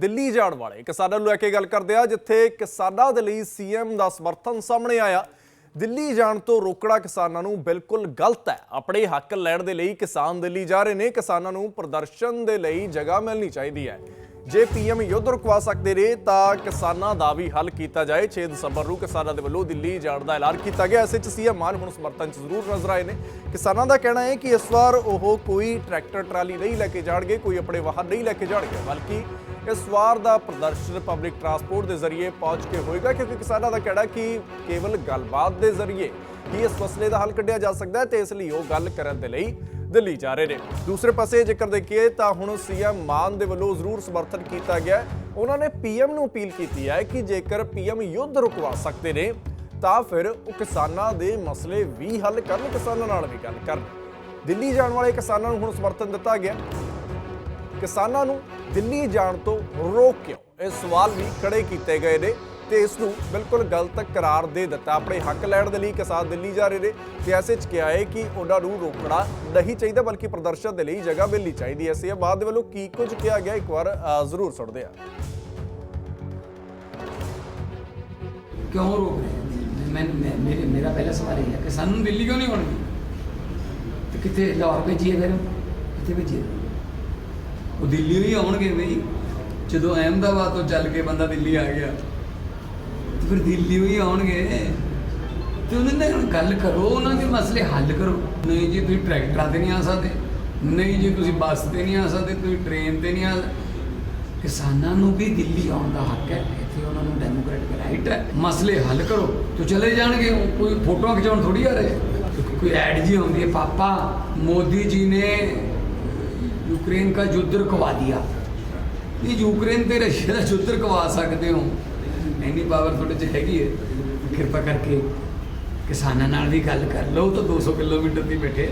ਦਿੱਲੀ ਜਾਣ ਵਾਲੇ ਕਿਸਾਨਾਂ ਨੂੰ ਲੈ ਕੇ ਗੱਲ ਕਰਦੇ ਆ ਜਿੱਥੇ ਕਿਸਾਨਾਂ ਦੇ ਲਈ ਸੀਐਮ ਦਾ ਸਮਰਥਨ ਸਾਹਮਣੇ ਆਇਆ। ਦਿੱਲੀ ਜਾਣ ਤੋਂ ਰੋਕਣਾ ਕਿਸਾਨਾਂ ਨੂੰ ਬਿਲਕੁਲ ਗਲਤ ਹੈ। ਆਪਣੇ ਹੱਕ ਲੈਣ ਦੇ ਲਈ ਕਿਸਾਨ ਦਿੱਲੀ ਜਾ ਰਹੇ ਨੇ। ਕਿਸਾਨਾਂ ਨੂੰ ਪ੍ਰਦਰਸ਼ਨ ਦੇ ਲਈ ਜਗ੍ਹਾ ਮਿਲਣੀ ਚਾਹੀਦੀ ਹੈ। ਜੇ ਪੀਐਮ ਯੁੱਧ ਰੁਕਵਾ ਸਕਦੇ ਨੇ, ਤਾਂ ਕਿਸਾਨਾਂ ਦਾ ਵੀ ਹੱਲ ਕੀਤਾ ਜਾਏ। 6 ਦਸੰਬਰ ਨੂੰ ਕਿਸਾਨਾਂ ਦੇ ਵੱਲੋਂ ਦਿੱਲੀ ਜਾਣ ਦਾ ਐਲਾਨ ਕੀਤਾ ਗਿਆ। ਇਸ ਚ ਸੀਐਮ ਮਾਨ ਹੁਣ ਸਮਰਥਨ ਚ ਜ਼ਰੂਰ ਨਜ਼ਰ ਆਏ ਨੇ। ਕਿਸਾਨਾਂ ਦਾ ਕਹਿਣਾ ਹੈ ਕਿ ਇਸ ਵਾਰ ਉਹ ਕੋਈ ਟਰੈਕਟਰ, ਟਰਾਲੀ ਨਹੀਂ ਲੈ ਕੇ ਜਾਣਗੇ, ਕੋਈ ਆਪਣੇ ਵਾਹਨ ਨਹੀਂ ਲੈ ਕੇ ਜਾਣਗੇ। ਬਲਕਿ ਇਸ ਵਾਰ ਦਾ ਪ੍ਰਦਰਸ਼ਨ ਪਬਲਿਕ ਟਰਾਂਸਪੋਰਟ ਦੇ ਜ਼ਰੀਏ ਪਹੁੰਚ ਕੇ ਹੋਏਗਾ, ਕਿਉਂਕਿ ਕਿਸਾਨਾਂ ਦਾ ਕਹਿਣਾ ਕਿ ਕੇਵਲ ਗੱਲਬਾਤ ਦੇ ਜ਼ਰੀਏ ਹੀ ਇਸ ਮਸਲੇ ਦਾ ਹੱਲ ਕੱਢਿਆ ਜਾ ਸਕਦਾ ਹੈ ਤੇ ਇਸ ਲਈ ਉਹ ਗੱਲ ਕਰਨ ਦੇ ਲਈ ਦਿੱਲੀ ਜਾ ਰਹੇ ਨੇ। ਦੂਸਰੇ ਪਾਸੇ ਜੇਕਰ ਦੇਖੀਏ ਤਾਂ ਹੁਣ ਸੀਐਮ ਮਾਨ ਦੇ ਵੱਲੋਂ ਜ਼ਰੂਰ ਸਮਰਥਨ ਕੀਤਾ ਗਿਆ ਉਹਨਾਂ ਨੇ ਪੀਐਮ ਨੂੰ ਅਪੀਲ ਕੀਤੀ ਹੈ ਕਿ ਜੇਕਰ ਪੀਐਮ ਯੁੱਧ ਰੁਕਵਾ ਸਕਦੇ ਨੇ, ਤਾਂ ਫਿਰ ਉਹ ਕਿਸਾਨਾਂ ਦੇ ਮਸਲੇ ਵੀ ਹੱਲ ਕਰਨ, ਕਿਸਾਨਾਂ ਨਾਲ ਵੀ ਗੱਲ ਕਰਨ। ਦਿੱਲੀ ਜਾਣ ਵਾਲੇ ਕਿਸਾਨਾਂ ਨੂੰ ਹੁਣ ਸਮਰਥਨ ਦਿੱਤਾ ਗਿਆ। ਕਿਸਾਨਾਂ ਨੂੰ ਦਿੱਲੀ ਜਾਣ ਤੋਂ ਰੋਕ ਕਿਉਂ ਇਹ ਸਵਾਲ ਵੀ ਖੜੇ ਕੀਤੇ ਗਏ ਨੇ ਤੇ ਇਸ ਨੂੰ ਬਿਲਕੁਲ ਗਲਤ ਕਰਾਰ ਦੇ ਦਿੱਤਾ। ਆਪਣੇ ਹੱਕ ਲੈਣ ਦੇ ਲਈ ਕਿਸਾਨ ਦਿੱਲੀ ਜਾ ਰਹੇ ਨੇ ਤੇ ਐਸੇ ਚ ਕਿਹਾ ਹੈ ਕਿ ਉਹਨਾਂ ਨੂੰ ਰੋਕਣਾ ਨਹੀਂ ਚਾਹੀਦਾ, ਬਲਕਿ ਪ੍ਰਦਰਸ਼ਨ ਦੇ ਲਈ ਜਗ੍ਹਾ ਮਿਲਣੀ ਚਾਹੀਦੀ ਹੈ। ਸੀ ਬਾਅਦ ਦੇ ਵੱਲੋਂ ਕੀ ਕੁਝ ਕਿਹਾ ਗਿਆ, ਇੱਕ ਵਾਰ ਜ਼ਰੂਰ ਸੁਣਦੇ ਆ ਕਿਉਂ ਰੋਕ ਰਹੇ ਮੈਂ ਮੇਰਾ ਪਹਿਲਾ ਸਵਾਲ ਇਹ ਹੈ ਕਿ ਸਾਨੂੰ ਦਿੱਲੀ ਕਿਉਂ ਨਹੀਂ ਆਉਣਗੇ ਤੇ ਕਿੱਥੇ ਲਾਹੌਰ ਭੇਜੀਏ ਫਿਰ? ਕਿੱਥੇ ਭੇਜੀਏ? ਉਹ ਦਿੱਲੀ ਨਹੀਂ ਆਉਣਗੇ ਬਈ। ਜਦੋਂ ਅਹਿਮਦਾਬਾਦ ਤੋਂ ਚੱਲ ਕੇ ਬੰਦਾ ਦਿੱਲੀ ਆ ਗਿਆ, ਤੇ ਫਿਰ ਦਿੱਲੀ ਹੀ ਆਉਣਗੇ। ਤੇ ਉਹਨਾਂ ਨਾਲ ਗੱਲ ਕਰੋ, ਉਹਨਾਂ ਦੇ ਮਸਲੇ ਹੱਲ ਕਰੋ। ਨਹੀਂ ਜੀ, ਤੁਸੀਂ ਟਰੈਕਟਰਾਂ ਤੇ ਨਹੀਂ ਆ ਸਕਦੇ। ਨਹੀਂ ਜੀ, ਤੁਸੀਂ ਬੱਸ ਤੇ ਨਹੀਂ ਆ ਸਕਦੇ, ਤੁਸੀਂ ਟ੍ਰੇਨ ਤੇ ਨਹੀਂ ਆ ਕਿਸਾਨਾਂ ਨੂੰ ਵੀ ਦਿੱਲੀ ਆਉਣ ਦਾ ਹੱਕ ਹੈ। ਇੱਥੇ ਉਹਨਾਂ ਨੂੰ ਡੈਮੋਕ੍ਰੈਟਿਕ ਰਾਈਟ ਹੈ। ਮਸਲੇ ਹੱਲ ਕਰੋ। ਤੋ ਚਲੇ ਜਾਣਗੇ। ਉਹ ਕੋਈ ਫੋਟੋਆਂ ਖਿਚਾਉਣ ਥੋੜੀ ਆ ਰਹੇ। ਕੋਈ ਐਡ ਜੀ ਆਉਂਦੀ ਹੈ। ਪਾਪਾ, ਮੋਦੀ ਜੀ ਨੇ यूक्रेन का युद्ध रुकवा दिया ये यूक्रेन ਤੇ ਰਸ਼ੀਆ ਦਾ ਯੁੱਧ ਰੁਕਵਾ ਸਕਦੇ ਹੋ ਇੰਨੀ ਪਾਵਰ ਤੁਹਾਡੇ 'ਚ ਹੈਗੀ ਹੈ ਕਿਰਪਾ ਕਰਕੇ ਕਿਸਾਨਾਂ ਨਾਲ ਵੀ ਗੱਲ ਕਰ ਲਓ ਤਾਂ 200 ਕਿਲੋਮੀਟਰ ਦੀ ਬੈਠੇ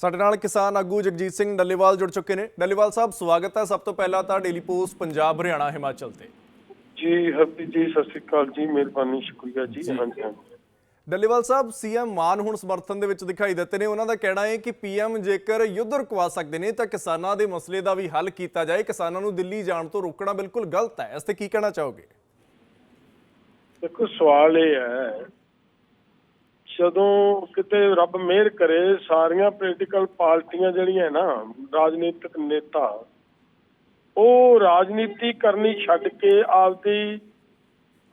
ਸਾਡੇ ਨਾਲ ਕਿਸਾਨ ਆਗੂ ਜਗਜੀਤ ਸਿੰਘ ਡੱਲੇਵਾਲ ਜੁੜ ਚੁੱਕੇ ਨੇ ਡੱਲੇਵਾਲ ਸਾਹਿਬ ਸਵਾਗਤ ਹੈ ਸਭ ਤੋਂ ਪਹਿਲਾਂ ਤਾਂ ਡੇਲੀ ਪੋਸਟ ਪੰਜਾਬ ਹਰਿਆਣਾ ਹਿਮਾਚਲ ਤੇ ਜੀ ਹਰਪ੍ਰੀਤ ਜੀ ਸਤਿ ਸ੍ਰੀ ਅਕਾਲ ਜੀ ਮਿਹਰਬਾਨੀ ਸ਼ੁਕਰੀਆ ਜੀ ਹਾਂਜੀ ਹਾਂਜੀ ਡੱਲੇਵਾਲ ਸਾਹਿਬ, ਸੀਐਮ ਮਾਨ ਹੁਣ ਸਮਰਥਨ ਦੇ ਵਿੱਚ ਦਿਖਾਈ ਦਿੱਤੇ ਨੇ। ਉਹਨਾਂ ਦਾ ਕਹਿਣਾ ਹੈ ਕਿ ਪੀਐਮ ਜੇਕਰ ਯੁੱਧ ਰੁਕਵਾ ਸਕਦੇ ਨੇ, ਤਾਂ ਕਿਸਾਨਾਂ ਦੇ ਮਸਲੇ ਦਾ ਵੀ ਹੱਲ ਕੀਤਾ ਜਾਏ। ਕਿਸਾਨਾਂ ਨੂੰ ਦਿੱਲੀ ਜਾਣ ਤੋਂ ਰੋਕਣਾ ਬਿਲਕੁਲ ਗਲਤ ਹੈ। ਇਸ ਤੇ ਕੀ ਕਹਿਣਾ ਚਾਹੋਗੇ? ਦੇਖੋ, ਸਵਾਲ ਇਹ ਹੈ, ਜਦੋਂ ਕਿਤੇ ਰੱਬ ਮਿਹਰ ਕਰੇ, ਸਾਰੀਆਂ ਪੋਲੀਟੀਕਲ ਪਾਰਟੀਆਂ ਜਿਹੜੀਆਂ ਨਾ, ਰਾਜਨੀਤਿਕ ਨੇਤਾ, ਉਹ ਰਾਜਨੀਤੀ ਕਰਨੀ ਛੱਡ ਕੇ ਆਪਦੀ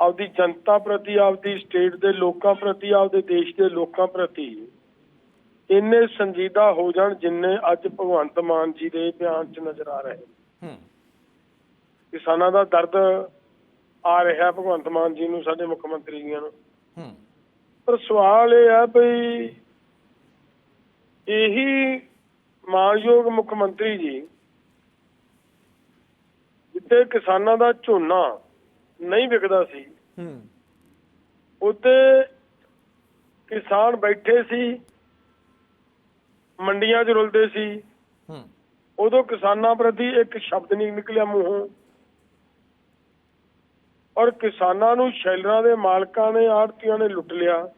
ਆਪਦੀ ਜਨਤਾ ਪ੍ਰਤੀ ਆਪਦੀ ਸਟੇਟ ਦੇ ਲੋਕਾਂ ਪ੍ਰਤੀ ਆਪਦੇ ਦੇਸ਼ ਦੇ ਲੋਕਾਂ ਪ੍ਰਤੀ ਇੰਨੇ ਸੰਜੀਦਾ ਹੋ ਜਾਣ ਜਿੰਨੇ ਅੱਜ ਭਗਵੰਤ ਮਾਨ ਜੀ ਦੇ ਬਿਆਨ 'ਚ ਨਜ਼ਰ ਆ ਰਹੇ ਹੂੰ। ਕਿਸਾਨਾਂ ਦਾ ਦਰਦ ਆ ਰਿਹਾ ਭਗਵੰਤ ਮਾਨ ਜੀ ਨੂੰ ਸਾਡੇ ਮੁੱਖ ਮੰਤਰੀ ਜੀ ਨੂੰ। ਹੂੰ। ਪਰ ਸਵਾਲ ਇਹ ਹੈ ਭਈ ਇਹੀ ਮਾਨਯੋਗ ਮੁੱਖ ਮੰਤਰੀ ਜੀ ਜਿੱਤੇ ਕਿਸਾਨਾਂ ਦਾ ਝੋਨਾ ਨਹੀਂ ਵਿਕਦਾ ਸੀ। ਹੂੰ। ਉੱਤੇ ਕਿਸਾਨ ਬੈਠੇ ਸੀ ਮੰਡੀਆਂ 'ਚ ਰੁਲਦੇ ਸੀ। ਹੂੰ। ਉਦੋਂ ਕਿਸਾਨਾਂ ਪ੍ਰਤੀ ਇੱਕ ਸ਼ਬਦ ਨਹੀਂ ਨਿਕਲਿਆ ਮੂੰਹੋਂ। ਔਰ ਕਿਸਾਨਾਂ ਨੂੰ ਸ਼ੈਲਰਾਂ ਦੇ ਮਾਲਕਾਂ ਨੇ ਆੜਤੀਆਂ ਨੇ ਲੁੱਟ ਲਿਆ।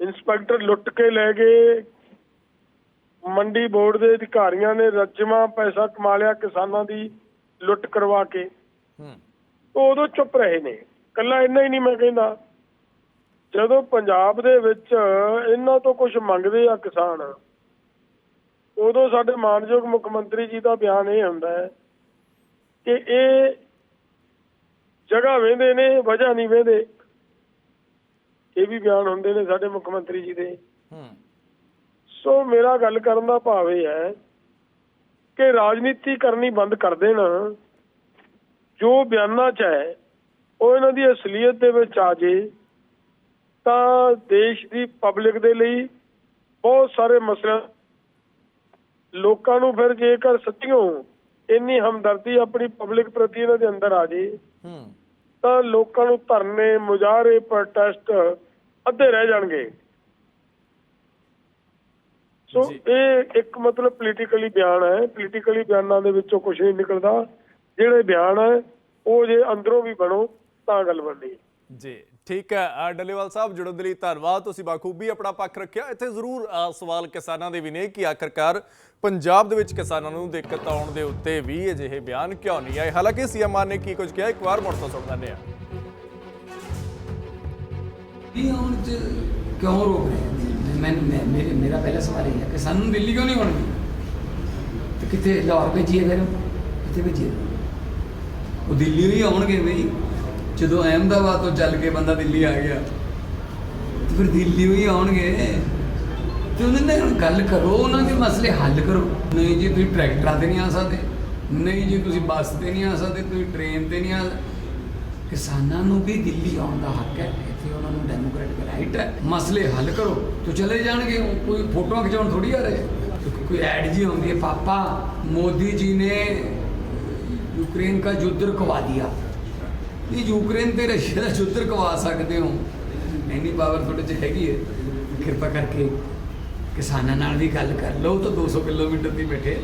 ਇੰਸਪੈਕਟਰ ਲੁੱਟ ਕੇ ਲੈ ਗਏ। ਮੰਡੀ ਬੋਰਡ ਦੇ ਅਧਿਕਾਰੀਆਂ ਨੇ ਰੱਜਮਾ ਪੈਸਾ ਕਮਾ ਲਿਆ ਕਿਸਾਨਾਂ ਦੀ ਲੁੱਟ ਕਰਵਾ ਕੇ। ਉਦੋਂ ਚੁੱਪ ਰਹੇ ਨੇ। ਕੱਲਾ ਇੰਨਾ ਹੀ ਨਹੀਂ ਮੈਂ ਕਹਿੰਦਾ। ਜਦੋਂ ਪੰਜਾਬ ਦੇ ਵਿੱਚ ਇਹਨਾਂ ਤੋਂ ਕੁਝ ਮੰਗਦੇ ਆ ਕਿਸਾਨ ਉਦੋਂ ਸਾਡੇ ਮਾਨਯੋਗ ਮੁੱਖ ਮੰਤਰੀ ਜੀ ਦਾ ਬਿਆਨ ਇਹ ਹੁੰਦਾ ਹੈ ਕਿ ਇਹ ਜਗ੍ਹਾ ਵੇਂਦੇ ਨੇ ਵਜ੍ਹਾ ਨਹੀਂ ਵੇਂਦੇ। ਇਹ ਵੀ ਬਿਆਨ ਹੁੰਦੇ ਨੇ ਸਾਡੇ ਮੁੱਖ ਮੰਤਰੀ ਜੀ ਦੇ। ਹੂੰ। ਸੋ ਮੇਰਾ ਗੱਲ ਕਰਨ ਦਾ ਭਾਵ ਇਹ ਹੈ ਕਿ ਰਾਜਨੀਤੀ ਕਰਨੀ ਬੰਦ ਕਰ ਦੇਣ। ਜੋ ਬਿਆਨਾਂ 'ਚ ਹੈ ਉਹ ਇਹਨਾਂ ਦੀ ਅਸਲੀਅਤ ਦੇ ਵਿੱਚ ਆ ਜੇ ਤਾਂ ਦੇਸ਼ ਦੀ ਪਬਲਿਕ ਦੇ ਲਈ ਬਹੁਤ ਸਾਰੇ ਮਸਲੇ ਲੋਕਾਂ ਨੂੰ ਫਿਰ ਜੇਕਰ ਸੱਚੀਓ ਇੰਨੀ ਹਮਦਰਦੀ ਆਪਣੀ ਪਬਲਿਕ ਪ੍ਰਤੀ ਇਹਨਾਂ ਦੇ ਅੰਦਰ ਆ ਜੇ ਤਾਂ ਲੋਕਾਂ ਨੂੰ ਧਰਨੇ ਮੁਜ਼ਾਹਰੇ ਪ੍ਰੋਟੈਸਟ ਅੱਧੇ ਰਹਿ ਜਾਣਗੇ। ਸੋ। ਇਹ ਇੱਕ ਮਤਲਬ ਪੋਲੀਟੀਕਲੀ ਬਿਆਨ ਹੈ। ਪੋਲੀਟੀਕਲੀ ਬਿਆਨਾਂ ਦੇ ਵਿੱਚੋਂ ਕੁਝ ਨਹੀਂ ਨਿਕਲਦਾ। ਜਿਹੜੇ ਬਿਆਨ ਹੈ ਉਹ ਜੇ ਅੰਦਰੋਂ ਵੀ ਬਣੋ ਤਾਂ ਗੱਲ ਬਣਦੀ ਹੈ। ਜੀ ਠੀਕ ਹੈ। ਡੱਲੇਵਾਲ ਸਾਹਿਬ ਜੁੜਨ ਦੇ ਲਈ ਧੰਨਵਾਦ। ਤੁਸੀਂ ਬਾਖੂਬੀ ਆਪਣਾ ਪੱਖ ਰੱਖਿਆ। ਇੱਥੇ ਜ਼ਰੂਰ ਸਵਾਲ ਕਿਸਾਨਾਂ ਦੇ ਵੀ ਨੇ ਕਿ ਆਖਰਕਾਰ ਪੰਜਾਬ ਦੇ ਵਿੱਚ ਕਿਸਾਨਾਂ ਨੂੰ ਦਿੱਕਤ ਆਉਣ ਦੇ ਉੱਤੇ ਵੀ ਅਜਿਹੇ ਬਿਆਨ ਕਿਉਂ ਨਹੀਂ ਆਏ? ਹਾਲਾਂਕਿ ਸੀਐਮ ਮਾਨ ਨੇ ਕੀ ਕੁਝ ਕਿਹਾ ਇੱਕ ਵਾਰ ਮੁੜ ਤੋਂ ਸੁਣ ਲੈਂਦੇ ਆ ਦਿੱਲੀ ਆਉਣ ਚ ਕਿਉਂ ਰੋਕ ਰਹੇ ਨੇ? ਮੈਂ ਮੇਰੇ ਮੇਰਾ ਪਹਿਲਾ ਸਵਾਲ ਇਹ ਹੈ ਕਿ ਸਾਨੂੰ ਦਿੱਲੀ ਕਿਉਂ ਨਹੀਂ ਆਉਣਗੇ ਤੇ ਕਿੱਥੇ ਲਾਹੌਰ ਭੇਜੀਏ ਫਿਰ? ਕਿੱਥੇ ਭੇਜੀਏ? ਉਹ ਦਿੱਲੀ ਹੀ ਆਉਣਗੇ ਬਈ ਜਦੋਂ ਅਹਿਮਦਾਬਾਦ ਤੋਂ ਚੱਲ ਕੇ ਬੰਦਾ ਦਿੱਲੀ ਆ ਗਿਆ, ਤੇ ਫਿਰ ਦਿੱਲੀ ਹੀ ਆਉਣਗੇ। ਤੇ ਉਹਨਾਂ ਨਾਲ ਗੱਲ ਕਰੋ, ਉਹਨਾਂ ਦੇ ਮਸਲੇ ਹੱਲ ਕਰੋ। ਨਹੀਂ ਜੀ, ਤੁਸੀਂ ਟਰੈਕਟਰਾਂ ਤੇ ਨਹੀਂ ਆ ਸਕਦੇ। ਨਹੀਂ ਜੀ, ਤੁਸੀਂ ਬੱਸ ਤੇ ਨਹੀਂ ਆ ਸਕਦੇ, ਤੁਸੀਂ ਟ੍ਰੇਨ ਤੇ ਨਹੀਂ ਆ ਕਿਸਾਨਾਂ ਨੂੰ ਵੀ ਦਿੱਲੀ ਆਉਣ ਦਾ ਹੱਕ ਹੈ। ਇੱਥੇ ਉਹਨਾਂ ਨੂੰ ਡੈਮੋਕ੍ਰੈਟਿਕ ਰਾਈਟ ਹੈ। ਮਸਲੇ ਹੱਲ ਕਰੋ। ਤੋ ਚਲੇ ਜਾਣਗੇ ਕੋਈ ਫੋਟੋਆਂ ਖਿਚਾਉਣ ਥੋੜੀ ਆ ਰਹੇ। ਕੋਈ ਐਡ ਜੀ ਆਉਂਦੀ ਹੈ, ਪਾਪਾ, ਮੋਦੀ ਜੀ ਨੇ ਯੂਕਰੇਨ ਦਾ ਯੁੱਧ ਰੁਕਵਾ ਦਿਆ। ਇਹ ਯੂਕਰੇਨ ਤੇ ਰਸ਼ੀਆ ਦਾ ਯੁੱਧ ਰੁਕਵਾ ਸਕਦੇ ਹੋ। ਇੰਨੀ ਪਾਵਰ ਤੁਹਾਡੇ 'ਚ ਹੈਗੀ ਹੈ। ਕਿਰਪਾ ਕਰਕੇ ਕਿਸਾਨਾਂ ਨਾਲ ਵੀ ਗੱਲ ਕਰ ਲਓ ਤਾਂ 200 ਕਿਲੋਮੀਟਰ ਦੀ ਬੈਠੇ।